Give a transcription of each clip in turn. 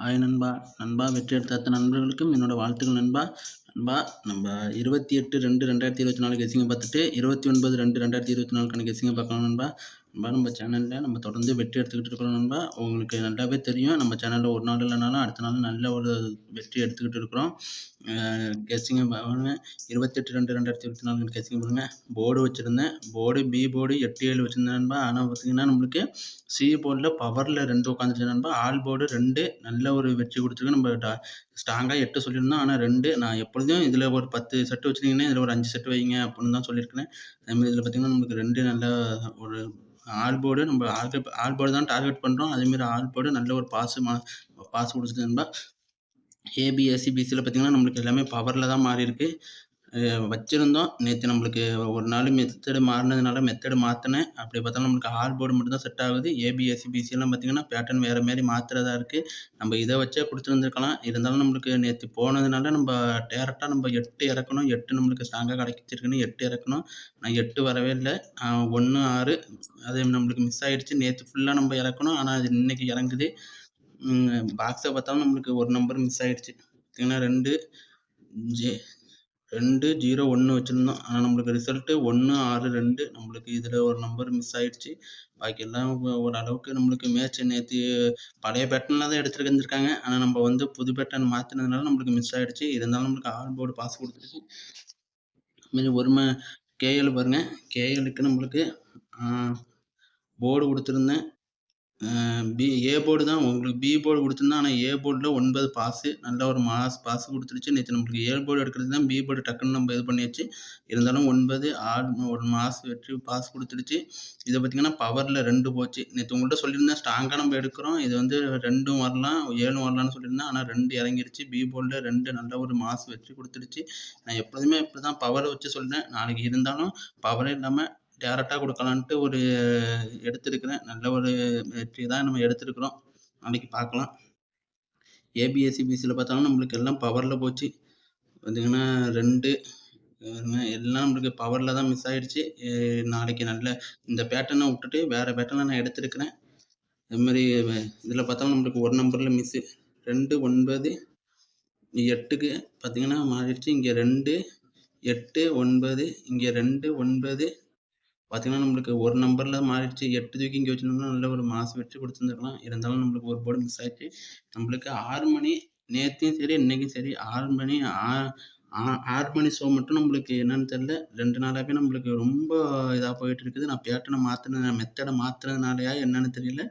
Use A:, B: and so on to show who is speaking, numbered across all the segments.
A: Hi நண்பா. நண்பா வெற்றி எடுத்த அத்தனை நண்பர்களுக்கும் என்னோட வாழ்த்துக்கள் நண்பா. நண்பா நம்ம இருபத்தி எட்டு ரெண்டு ரெண்டாயிரத்தி இருபத்தி நாலு கெசிங்க பார்த்துட்டு இருபத்தி ஒன்பது ரெண்டு ரெண்டாயிரத்தி இருபத்தி நாலுக்கான கெசிங்க பார்க்கலாம் நண்பா. நண்பா நம்ம சேனலில் நம்ம தொடர்ந்து வெற்றி எடுத்துக்கிட்டு இருக்கிறோம் நண்பா. உங்களுக்கு நல்லாவே தெரியும். நம்ம சேனலில் ஒரு நாள் இல்லைனாலும் அடுத்த நாள் நல்ல ஒரு வெற்றி எடுத்துக்கிட்டு இருக்கிறோம். கெஸ்ஸிங்க இருபத்தெட்டு ரெண்டு ரெண்டாயிரத்தி இருபத்தி நாலு கெஸ்ஸிங் பாருங்கள் போர்டு வச்சுருந்தேன். போர்டு பி போர்டு எட்டு ஏழு வச்சுருந்தேன் நண்பா. ஆனால் பார்த்தீங்கன்னா நம்மளுக்கு சி போர்டில் பவரில் ரெண்டு உட்காந்துச்சு நண்பா. ஆல் போர்டு ரெண்டு நல்ல ஒரு வெற்றி கொடுத்துருக்கு. நம்ம ஸ்ட்ராங்காக எட்டு சொல்லியிருந்தோம். ஆனால் ரெண்டு நான் எப்பொழுதும் இதில் ஒரு பத்து செட்டு வச்சுருந்தீங்கன்னா இதில் ஒரு அஞ்சு செட்டு வைங்க அப்படின்னு தான் சொல்லியிருக்கேன் அதேமாதிரி இதில் பார்த்திங்கன்னா நம்மளுக்கு ரெண்டு நல்ல ஒரு ஆல் போர்டு நம்ம ஆல் ஆல் போர்டு தான் டார்கெட் பண்ணுறோம் அதேமாரி ஆல் போர்டு நல்ல ஒரு பாஸு மா பாஸ் கொடுத்துட்டு நண்பா. ஏபிஎஸ்சி பிசியில் பார்த்திங்கன்னா நம்மளுக்கு எல்லாமே பவரில் தான் மாறி இருக்கு வச்சுருந்தோம். நேற்று நம்மளுக்கு ஒரு நாள் மெத்தடு மாறினதுனால மெத்தடு மாற்றினேன் அப்படி பார்த்தாலும் நம்மளுக்கு ஹால் போர்டு மட்டும் தான் செட் ஆகுது. ஏபிஎஸ்சி பிசியெல்லாம் பார்த்திங்கன்னா பேட்டர்ன் வேறு மாரி மாற்றுறதா இருக்குது நம்ம இதை வச்சே கொடுத்துருந்துருக்கலாம். இருந்தாலும் நம்மளுக்கு நேற்று போனதுனால நம்ம டேரெக்டாக நம்ம எட்டு இறக்கணும். எட்டு நம்மளுக்கு ஸ்ட்ராங்காக கிடைச்சிருக்குன்னு எட்டு இறக்கணும். நான் எட்டு வரவே இல்லை. ஒன்று ஆறு அது நம்மளுக்கு மிஸ் ஆகிடுச்சு நேற்று ஃபுல்லாக நம்ம இறக்கணும். ஆனால் அது இன்றைக்கி இறங்குது. பாக்ஸை பார்த்தாலும் நம்மளுக்கு ஒரு நம்பர் மிஸ் ஆகிடுச்சு பார்த்திங்கன்னா ரெண்டு ஜே ரெண்டு ஜீரோ ஒன்று வச்சுருந்தோம். ஆனால் நம்மளுக்கு ரிசல்ட்டு ஒன்று ஆறு ரெண்டு நம்மளுக்கு இதில் ஒரு நம்பர் மிஸ் ஆகிடுச்சு பாக்கி எல்லாம் ஓரளவுக்கு நம்மளுக்கு மேட்ச் நேற்று பழைய பேட்டர்னில் தான் எடுத்துட்டு வந்துருக்காங்க. ஆனால் நம்ம வந்து புது பேட்டர்ன் மாற்றினதுனால நம்மளுக்கு மிஸ் ஆகிடுச்சு இருந்தாலும் நம்மளுக்கு ஆல் போர்டு பாஸ் கொடுத்துருச்சு. மீது ஒரு ம கேஎல் பாருங்கள் கேஎலுக்கு நம்மளுக்கு போர்டு கொடுத்துருந்தேன். பி ஏ போர்டு தான். உங்களுக்கு பி போர்டு கொடுத்துருந்தா ஆனால் ஏ போர்டில் ஒன்பது பாஸு நல்ல ஒரு மாஸ் பாஸ் கொடுத்துருச்சு. நேற்று நம்மளுக்கு ஏ போர்டு எடுக்கிறது தான் பி போர்டு டக்குன்னு நம்ம இது பண்ணியாச்சு. இருந்தாலும் ஒன்பது ஆறு ஒரு மாஸ் வெற்றி பாஸ் கொடுத்துருச்சு. இதை பார்த்திங்கன்னா பவரில் ரெண்டு போச்சு. நேற்று உங்கள்கிட்ட சொல்லியிருந்தேன் ஸ்ட்ராங்காக நம்ம எடுக்கிறோம். இது வந்து ரெண்டும் வரலாம் ஏழும் வரலாம்னு சொல்லியிருந்தேன். ஆனால் ரெண்டு இறங்கிருச்சு. பி போர்டில் ரெண்டு நல்ல ஒரு மாஸ் வெற்றி கொடுத்துருச்சு. நான் எப்போதுமே இப்படி தான் பவரை வச்சு சொல்கிறேன் நாளைக்கு இருந்தாலும் பவரே இல்லாமல் டேரெக்டாக கொடுக்கலான்ட்டு ஒரு எடுத்திருக்கிறேன். நல்ல ஒரு வெற்றி தான் நம்ம எடுத்திருக்கிறோம். நாளைக்கு பார்க்கலாம். ஏபிஎஸ்சி பிசியில் பார்த்தாலும் நம்மளுக்கு எல்லாம் பவரில் போச்சு. பார்த்திங்கன்னா ரெண்டு எல்லாம் நம்மளுக்கு பவரில் தான் மிஸ் ஆகிடுச்சு நாளைக்கு நல்ல இந்த பேட்டர்னை விட்டுட்டு வேறு பேட்டர்னை நான் எடுத்திருக்கிறேன். அதுமாதிரி இதில் பார்த்தாலும் நம்மளுக்கு ஒரு நம்பரில் மிஸ்ஸு ரெண்டு ஒன்பது எட்டுக்கு பார்த்திங்கன்னா மாறிடுச்சு. இங்கே ரெண்டு எட்டு ஒன்பது இங்கே ரெண்டு ஒன்பது பார்த்தீங்கன்னா நம்மளுக்கு ஒரு நம்பரில் மாறிடுச்சு. எட்டு தூக்கி இங்கே வச்சுருந்தோம்னா நல்ல ஒரு மாதம் வெற்றி கொடுத்துருந்துருக்கலாம். இருந்தாலும் நம்மளுக்கு ஒரு போர்டு மிஸ் ஆயிடுச்சு. நம்மளுக்கு ஆறு மணி நேற்றையும் சரி இன்றைக்கும் சரி ஆறு மணி ஆ ஆறு மணி ஷோ மட்டும் நம்மளுக்கு என்னன்னு தெரில ரெண்டு நாளாகவே நம்மளுக்கு ரொம்ப இதாக போயிட்டு இருக்குது நான் பேட்டனை மாற்றின மெத்தடை மாற்றுறதுனாலயா என்னன்னு தெரியல.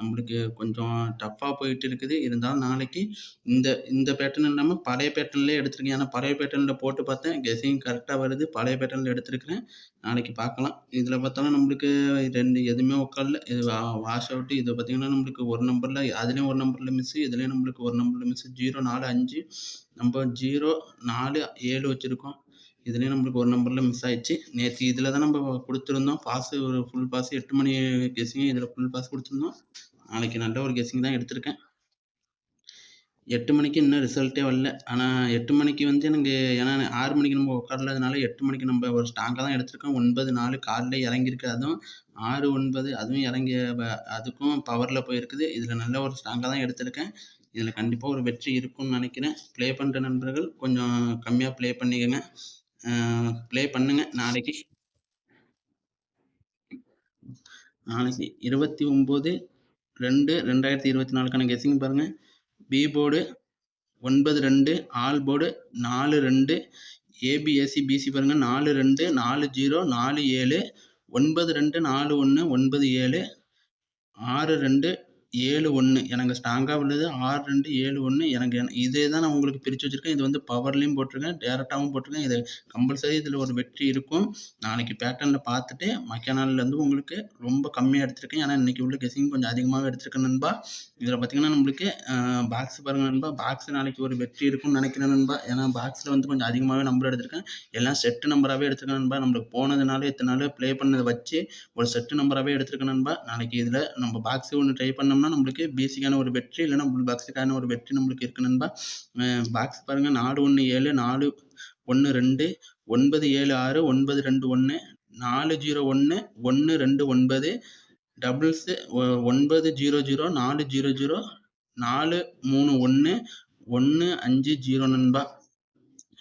A: நம்மளுக்கு கொஞ்சம் டஃப்பாக போயிட்டு இருக்குது இருந்தாலும் நாளைக்கு இந்த இந்த பேட்டர்ன் இல்லாமல் பழைய பேட்டர்ன்லேயே எடுத்திருக்கேன். ஏன்னா பழைய பேட்டர்னில் போட்டு பார்த்தேன். கெஸிங் கரெக்டாக வருது. பழைய பேட்டர்னில் எடுத்திருக்கிறேன். நாளைக்கு பார்க்கலாம். இதில் பார்த்தாலும் நம்மளுக்கு ரெண்டு எதுவுமே உட்காரல. இது வாஷ் அவுட்டு இது பார்த்திங்கன்னா நம்மளுக்கு ஒரு நம்பரில் அதுலேயும் ஒரு நம்பரில் மிஸ்ஸு இதுலேயும் நம்மளுக்கு ஒரு நம்பரில் மிஸ்ஸு ஜீரோ நாலு அஞ்சு நம்ம ஜீரோ நாலு ஏழு வச்சுருக்கோம். இதுலேயும் நம்மளுக்கு ஒரு நம்பரில் மிஸ் ஆயிடுச்சு. நேற்று இதில் தான் நம்ம கொடுத்துருந்தோம். பாஸு ஒரு ஃபுல் பாஸ் எட்டு மணி கெஸிங் இதில் ஃபுல் பாஸ் கொடுத்துருந்தோம். நாளைக்கு நல்ல ஒரு கெஸிங் தான் எடுத்திருக்கேன். எட்டு மணிக்கு இன்னும் ரிசல்ட்டே வரல. ஆனால் எட்டு மணிக்கு வந்து எனக்கு ஏன்னா ஆறு மணிக்கு நம்ம உட்காரலாதனால எட்டு மணிக்கு நம்ம ஒரு ஸ்ட்ராங்காக தான் எடுத்திருக்கோம். ஒன்பது நாலு காலில் இறங்கியிருக்கு அதுவும் ஆறு ஒன்பது அதுவும் இறங்கி அதுக்கும் பவரில் போயிருக்குது. இதில் நல்ல ஒரு ஸ்ட்ராங்காக தான் எடுத்திருக்கேன். இதில் கண்டிப்பாக ஒரு வெற்றி இருக்கும்னு நினைக்கிறேன். ப்ளே பண்ணுற நண்பர்கள் கொஞ்சம் கம்மியாக ப்ளே பண்ணிக்கோங்க. ப்ளே பண்ணுங்கள் நாளைக்கு நாளைக்கு இருபத்தி ஒம்பது ரெண்டு ரெண்டாயிரத்தி இருபத்தி நாலுக்கான கெஸிங் பாருங்கள் பி போர்டு ஒன்பது ரெண்டு ஆல் போர்டு நாலு ரெண்டு ஏபிஎஸ்சி பிசி பாருங்கள் நாலு ரெண்டு நாலு ஜீரோ நாலு ஏழு ஒன்பது ரெண்டு நாலு ஒன்று ஒன்பது ஏழு ஆறு ரெண்டு ஏழு ஒன்று எனக்கு ஸ்ட்ராங்காக உள்ளது. ஆறு ரெண்டு ஏழு ஒன்று எனக்கு இதே தான் நான் உங்களுக்கு பிரித்து வச்சுருக்கேன். இது வந்து பவர்லேயும் போட்டிருக்கேன். டேரெக்டாகவும் போட்டிருக்கேன். இது கம்பல்சரி இதில் ஒரு வெற்றி இருக்கும். நாளைக்கு பேட்டர்னில் பார்த்துட்டு மக்கிய நாள்லேருந்து உங்களுக்கு ரொம்ப கம்மியாக எடுத்திருக்கேன். ஏன்னா இன்றைக்கி உள்ள கெஸிங் கொஞ்சம் அதிகமாகவே எடுத்திருக்கேன் நண்பா. இதில் பார்த்திங்கன்னா நம்மளுக்கு பாக்ஸ் பாருங்கள் நண்பா. பாக்ஸ் நாளைக்கு ஒரு வெற்றி இருக்கும்னு நினைக்கிறேன் நண்பா. ஏன்னா பாக்ஸில் வந்து கொஞ்சம் அதிகமாகவே நம்பர் எடுத்திருக்கேன். எல்லாம் செட்டு நம்பராகவே எடுத்திருக்கேன் நண்பா. நம்மளுக்கு போனதுனால எத்தனை நாள் ப்ளே பண்ணதை வச்சு ஒரு செட்டு நம்பராகவே எடுத்திருக்கேன் நண்பா. நாளைக்கு இதில் நம்ம பாக்ஸு ஒன்று ட்ரை பண்ணோம் பண்ணோம்னா நம்மளுக்கு பேசிக்கான ஒரு வெற்றி இல்லைன்னா பாக்ஸுக்கான ஒரு வெற்றி நம்மளுக்கு இருக்கு நண்பா. பாக்ஸ் பாருங்கள் நாலு ஒன்று ஏழு நாலு ஒன்று ரெண்டு ஒன்பது ஏழு ஆறு ஒன்பது ரெண்டு ஒன்று நாலு ஜீரோ ஒன்று ஒன்று ரெண்டு ஒன்பது டபுள்ஸு ஒன்பது ஜீரோ ஜீரோ நாலு ஜீரோ ஜீரோ நாலு மூணு ஒன்று ஒன்று அஞ்சு ஜீரோ நண்பா.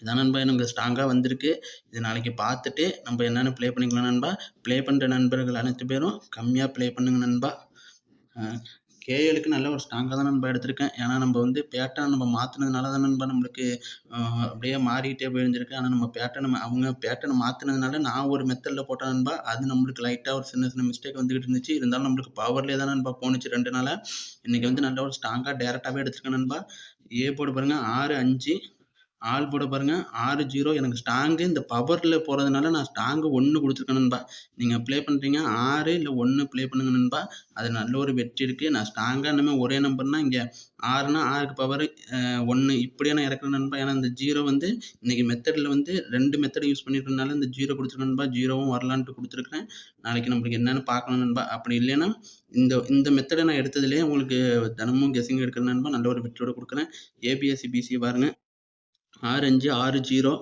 A: இதான் நண்பா எனக்கு ஸ்ட்ராங்காக வந்திருக்கு. இது நாளைக்கு பார்த்துட்டு நம்ம என்னென்னு ப்ளே பண்ணிக்கலாம் நண்பா? ப்ளே பண்ணுற நண்பர்கள் அனைத்து பேரும் கம்மியாக ப்ளே பண்ணுங்க நண்பா. கேஎலுக்கு நல்ல ஒரு ஸ்ட்ராங்காக தான் நண்பா எடுத்திருக்கேன். ஏன்னா நம்ம வந்து பேட்டர்ன் நம்ம மாற்றினதுனால தான் நண்பா நம்மளுக்கு அப்படியே மாறிக்கிட்டே போயிருந்திருக்கு. ஆனால் நம்ம பேட்டர்ன் அவங்க பேட்டர்ன் மாற்றினதுனால நான் ஒரு மெத்தடில் போட்டேன் நண்பா அது நம்மளுக்கு லைட்டாக ஒரு சின்ன சின்ன மிஸ்டேக் வந்துகிட்டு இருந்துச்சு. இருந்தாலும் நம்மளுக்கு பவர்லேயே தான் நண்பா போணுச்சு ரெண்டு நாளாக இன்றைக்கி வந்து நல்ல ஒரு ஸ்ட்ராங்காக டேரெக்டாகவே எடுத்திருக்கேன் நண்பா. ஏ போட்டு பாருங்கள் ஆறு அஞ்சு ஆள் போட பாருங்கள் ஆறு ஜீரோ. எனக்கு ஸ்ட்ராங்கு இந்த பவரில் போகிறதுனால நான் ஸ்ட்ராங்கு ஒன்று கொடுத்துருக்கேன் நண்பா. நீங்கள் ப்ளே பண்ணுறீங்க ஆறு இல்லை ஒன்று ப்ளே பண்ணுங்க நண்பா. அது நல்ல ஒரு வெற்றி இருக்குது நான் ஸ்ட்ராங்காக இனிமேல் ஒரே நம்பர்னால் இங்கே ஆறுனா ஆறுக்கு பவர் ஒன்று இப்படியே நான் இறக்குறேன் நண்பா. ஏன்னா இந்த ஜீரோ வந்து இன்றைக்கி மெத்தடில் வந்து ரெண்டு மெத்தட் யூஸ் பண்ணிருக்கனால இந்த ஜீரோ கொடுத்துருக்கேன் நண்பா. ஜீரோவும் வரலான்ட்டு கொடுத்துருக்கேன் நாளைக்கு நம்மளுக்கு என்னென்னு பார்க்கணும் நண்பா. அப்படி இல்லைன்னா இந்த இந்த மெத்தடை நான் எடுத்ததுலேயே உங்களுக்கு தினமும் கெஸிங் எடுக்கிற நண்பா. நல்ல ஒரு வெற்றியோட கொடுக்குறேன். ஏபிஎஸ்சி பிசி பாருங்கள் ஆறு அஞ்சு ஆறு ஜீரோ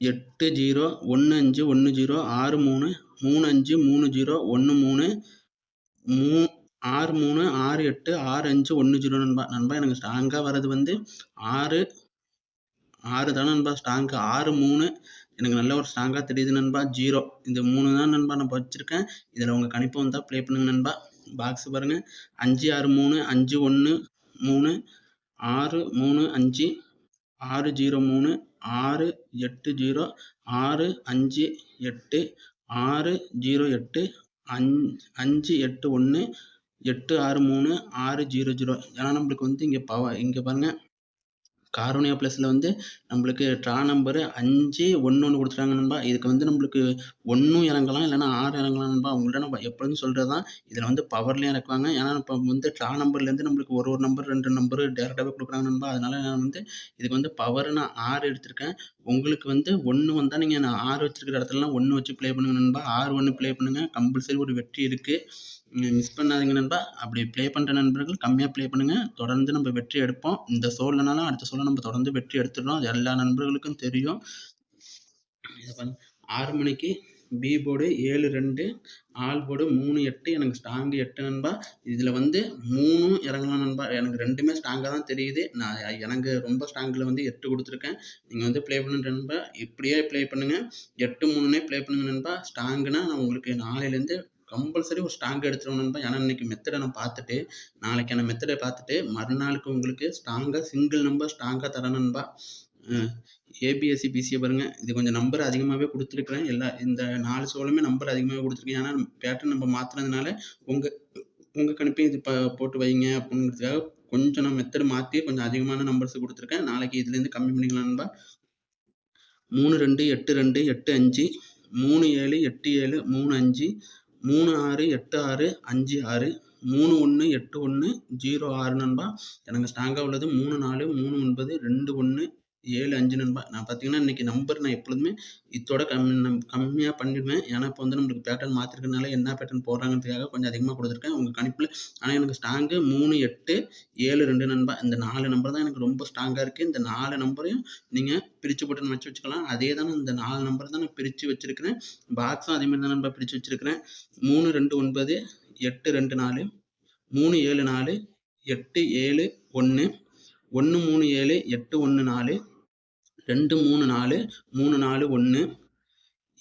A: எட்டு ஜீரோ ஒன்று அஞ்சு ஒன்று ஜீரோ ஆறு மூணு மூணு அஞ்சு மூணு ஜீரோ ஒன்று மூணு மூ ஆறு மூணு ஆறு எட்டு ஆறு அஞ்சு ஒன்று ஜீரோ நண்பா நண்பா எனக்கு ஸ்ட்ராங்காக வர்றது வந்து ஆறு ஆறு தானே நண்பா ஸ்ட்ராங்கு ஆறு மூணு எனக்கு நல்ல ஒரு ஸ்ட்ராங்காக தெரியுது நண்பா ஜீரோ. இந்த மூணு தான் நண்பா நான் வச்சுருக்கேன். இதில் உங்கள் கணிப்பு வந்தால் ப்ளே பண்ணுங்க நண்பா. பாக்ஸ் பாருங்கள் அஞ்சு ஆறு மூணு அஞ்சு ஒன்று மூணு ஆறு மூணு அஞ்சு ஆறு ஜீரோ மூணு ஆறு எட்டு ஜீரோ ஆறு அஞ்சு எட்டு ஆறு ஜீரோ எட்டு அஞ் அஞ்சு எட்டு ஒன்று எட்டு ஆறு மூணு ஆறு ஜீரோ ஜீரோ. ஏன்னா நம்மளுக்கு வந்து இங்கே பவ இங்கே பாருங்கள் காரோனியா ப்ளஸில் வந்து நம்மளுக்கு ட்ரா நம்பரு அஞ்சு ஒன்று ஒன்று கொடுத்துட்டாங்க நண்பா. இதுக்கு வந்து நம்மளுக்கு ஒன்றும் இறங்கலாம் இல்லைனா ஆறு இறங்கலாம் நண்பா. அவங்கள்ட்ட நம்ம எப்பொழுதும் சொல்கிறது தான் இதில் வந்து பவர்லேயும் இறக்குவாங்க. ஏன்னா இப்போ வந்து ட்ரா நம்பர்லேருந்து நம்மளுக்கு ஒரு ஒரு நம்பர் ரெண்டு நம்பர் டேரெக்டாகவே கொடுக்குறாங்க நண்பா. அதனால் நான் வந்து இதுக்கு வந்து பவர் நான் ஆறு எடுத்திருக்கேன். உங்களுக்கு வந்து ஒன்று வந்தால் நீங்கள் நான் ஆறு வச்சுருக்கிற இடத்துலலாம் ஒன்று வச்சு ப்ளே பண்ணுங்க நண்பா. ஆறு ஒன்று ப்ளே பண்ணுங்கள் கம்பல்சரி ஒரு வெற்றி இருக்குது மிஸ் பண்ணாதீங்க நண்பா. அப்படி ப்ளே பண்ணுற நண்பர்கள் கம்மியாக ப்ளே பண்ணுங்கள் தொடர்ந்து நம்ம வெற்றி எடுப்போம். இந்த ஷோலனாலும் அடுத்த ஷோவில் நம்ம தொடர்ந்து வெற்றி எடுத்துடுறோம். அது எல்லா நண்பர்களுக்கும் தெரியும். ஆறு மணிக்கு பி போர்டு ஏழு ரெண்டு ஆல் போர்டு மூணு எட்டு. எனக்கு ஸ்ட்ராங்கு எட்டு நண்பா. இதில் வந்து மூணும் இறங்கலாம் நண்பா. எனக்கு ரெண்டுமே ஸ்ட்ராங்காக தான் தெரியுது. நான் எனக்கு ரொம்ப ஸ்ட்ராங்கில் வந்து எட்டு கொடுத்துருக்கேன். நீங்கள் வந்து ப்ளே பண்ணுங்க நண்பா. இப்படியே ப்ளே பண்ணுங்கள் எட்டு மூணுனே ப்ளே பண்ணுங்கள் நண்பா. ஸ்ட்ராங்குனா நான் உங்களுக்கு நாளையிலேருந்து கம்பல்சரி ஒரு ஸ்ட்ராங் எடுத்துருவோம் தான் ஏன்னா இன்றைக்கி மெத்தடை நான் பார்த்துட்டு நாளைக்கான மெத்தடை பார்த்துட்டு மறுநாளுக்கு உங்களுக்கு ஸ்ட்ராங்காக சிங்கிள் நம்பர் ஸ்ட்ராங்காக தரணும்பா ஏபிஎஸ்சி பிசியை பாருங்கள் இது கொஞ்சம் நம்பர் அதிகமாகவே கொடுத்துருக்குறேன். எல்லா இந்த நாலு சோழமே நம்பர் அதிகமாகவே கொடுத்துருக்கேன். ஏன்னா பேட்டர்ன் நம்ம மாற்றுனதுனால உங்கள் உங்கள் கணிப்பையும் இது ப போட்டு வைங்க அப்படிங்கிறதுக்காக கொஞ்சம் நான் மெத்தடு மாற்றி கொஞ்சம் அதிகமான நம்பர்ஸ் கொடுத்துருக்கேன். நாளைக்கு இதுலேருந்து கம்மி பண்ணிக்கலாம்பா மூணு ரெண்டு எட்டு ரெண்டு எட்டு அஞ்சு மூணு ஏழு எட்டு ஏழு மூணு அஞ்சு மூணு ஆறு எட்டு ஆறு அஞ்சு ஆறு மூணு ஒன்று எட்டு ஒன்று ஜீரோ ஆறு நண்பா. எனக்கு ஸ்ட்ராங்காக உள்ளது. மூணு நாலு மூணு ஒன்பது ரெண்டு ஒன்று ஏழு அஞ்சு நண்பா நான் பார்த்தீங்கன்னா இன்றைக்கி நம்பர் நான் எப்பொழுதுமே இதோட கம்மி கம்மியாக பண்ணிடுவேன். ஏன்னா இப்போ வந்து நம்மளுக்கு பேட்டர்ன் மாற்றிருக்கனால என்ன பேட்டர்ன் போடுறாங்கிறதுக்காக கொஞ்சம் அதிகமாக கொடுத்துருக்கேன். உங்கள் கணிப்பில் ஆனால் எனக்கு ஸ்ட்ராங்கு மூணு எட்டு ஏழு ரெண்டு நண்பா இந்த நாலு நம்பர் தான் எனக்கு ரொம்ப ஸ்ட்ராங்காக இருக்குது இந்த நாலு நம்பரையும் நீங்கள் பிரித்து போட்டு வச்சு வச்சுக்கலாம். அதே தான் இந்த நாலு நம்பர் தான் நான் பிரித்து வச்சுருக்கிறேன். பாக்ஸும் அதேமாதிரி தான் நண்பா பிரித்து வச்சுருக்கிறேன். மூணு ரெண்டு ஒன்பது எட்டு ரெண்டு நாலு மூணு ஏழு நாலு எட்டு ஏழு ஒன்று ஒன்று மூணு ஏழு எட்டு ஒன்று நாலு ரெண்டு மூணு நாலு மூணு நாலு ஒன்று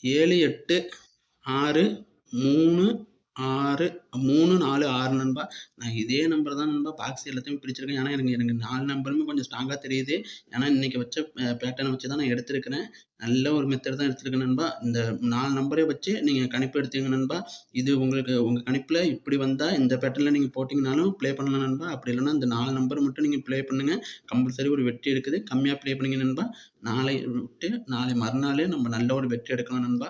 A: ஏழு எட்டு ஆறு மூணு ஆறு மூணு நாலு ஆறு நண்பா. நான் இதே நம்பர் தான் நண்பா. பாக்ஸ் எல்லாத்தையும் பிடிச்சிருக்கேன் ஏன்னா எனக்கு எனக்கு நாலு நம்பருமே கொஞ்சம் ஸ்ட்ராங்காக தெரியுது. ஏன்னா இன்றைக்கி வச்ச பேட்டர்னை வச்சு தான் நான் எடுத்திருக்கிறேன். நல்ல ஒரு மெத்தட் தான் எடுத்திருக்கேன் நண்பா. இந்த நாலு நம்பரே வச்சு நீங்கள் கணிப்பு எடுத்தீங்க நண்பா. இது உங்களுக்கு உங்கள் கணிப்பில் இப்படி வந்தால் இந்த பேட்டர்னில் நீங்கள் போட்டிங்கனாலும் ப்ளே பண்ணலாம் நண்பா. அப்படி இல்லைன்னா இந்த நாலு நம்பர் மட்டும் நீங்கள் ப்ளே பண்ணுங்கள் கம்பல்சரி ஒரு வெற்றி இருக்குது கம்மியாக ப்ளே பண்ணுங்க நண்பா. நாளை விட்டு நாளை மறுநாளே நம்ம நல்ல ஒரு வெற்றி எடுக்கலாம் நண்பா.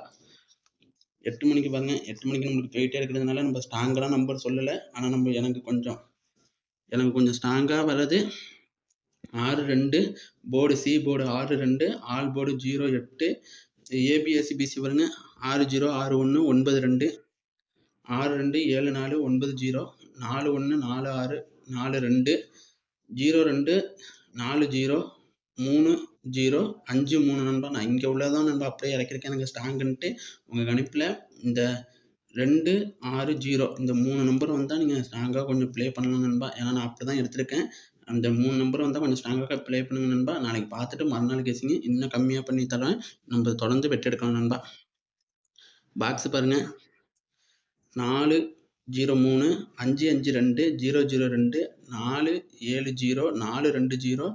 A: எட்டு மணிக்கு பாருங்க. எட்டு மணிக்கு நம்மளுக்கு போயிட்டே இருக்கிறதுனால நம்ம ஸ்ட்ராங்கெல்லாம் நம்பர் சொல்லலை. ஆனால் நம்ம எனக்கு கொஞ்சம் எனக்கு கொஞ்சம் ஸ்ட்ராங்காக வர்றது ஆறு ரெண்டு போர்டு சி போர்டு ஆறு ரெண்டு ஆல் போர்டு ஜீரோ எட்டு ஏபிஎஸ்சி பிசி பாருங்க. ஆறு ஜீரோ ஆறு ஒன்று ஒன்பது ரெண்டு. ஆறு ரெண்டு ஏழு நாலு ஒன்பது ஜீரோ நாலு ஒன்று நாலு ஆறு நாலு ரெண்டு. ஜீரோ ரெண்டு நாலு ஜீரோ மூணு ஜீரோ அஞ்சு மூணு நண்பா. நான் இங்கே உள்ளதான் நண்பா. அப்படியே இறக்கிருக்கேன். எனக்கு ஸ்ட்ராங்குன்ட்டு உங்கள் கணிப்பில் இந்த ரெண்டு ஆறு ஜீரோ இந்த மூணு நம்பர் வந்தால் நீங்கள் ஸ்ட்ராங்காக கொஞ்சம் ப்ளே பண்ணலாம் நண்பா. ஏன்னா நான் அப்படி தான் எடுத்திருக்கேன். அந்த மூணு நம்பர் வந்தால் கொஞ்சம் ஸ்ட்ராங்காக ப்ளே பண்ணுங்க நண்பா. நாளைக்கு பார்த்துட்டு மறுநாள் கேசிங்க இன்னும் கம்மியாக பண்ணி தரேன். நம்ம தொடர்ந்து வெற்றி எடுக்கலாம் நண்பா. பாக்ஸ் பாருங்கள் நாலு ஜீரோ மூணு அஞ்சு அஞ்சு ரெண்டு ஜீரோ ஜீரோ ரெண்டு நாலு ஏழு ஜீரோ நாலு ரெண்டு ஜீரோ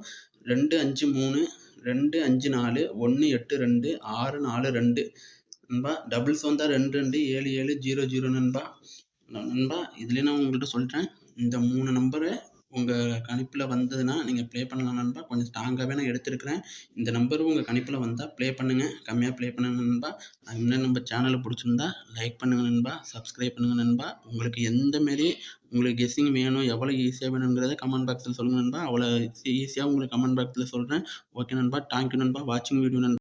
A: ரெண்டு அஞ்சு மூணு ரெண்டு அஞ்சு நாலு ஒன்று எட்டு ரெண்டு ஆறு நாலு ரெண்டு. நண்பா டபுள்ஸ் வந்தால் ரெண்டு ரெண்டு ஏழு ஏழு ஜீரோ ஜீரோ நண்பா. நண்பா இதுலேயே நான் உங்கள்கிட்ட சொல்லிட்டேன் இந்த மூணு நம்பரை உங்கள் கணிப்பில் வந்ததுன்னா நீங்கள் ப்ளே பண்ணலாம் நண்பா. கொஞ்சம் ஸ்ட்ராங்காகவே நான் எடுத்துருக்கிறேன். இந்த நம்பரும் உங்கள் கணிப்பில் வந்தால் ப்ளே பண்ணுங்கள் கம்மியாக ப்ளே பண்ணுங்க நண்பா. இன்னும் நம்ம சேனலை பிடிச்சிருந்தா லைக் பண்ணுங்கள் நண்பா. சப்ஸ்கிரைப் பண்ணுங்கள் நண்பா. உங்களுக்கு எந்த மாரி உங்களுக்கு கெஸ்ஸிங் வேணும் எவ்வளோ ஈஸியாக வேணுங்கிறத கமெண்ட் பாக்ஸில் சொல்லுங்கள் நண்பா. அவ்வளோ ஈஸியாக உங்களுக்கு கமெண்ட் பாக்ஸில் சொல்கிறேன் ஓகே நண்பா. தேங்க்யூ நண்பா. வாட்சிங் வீடியோ நண்பா.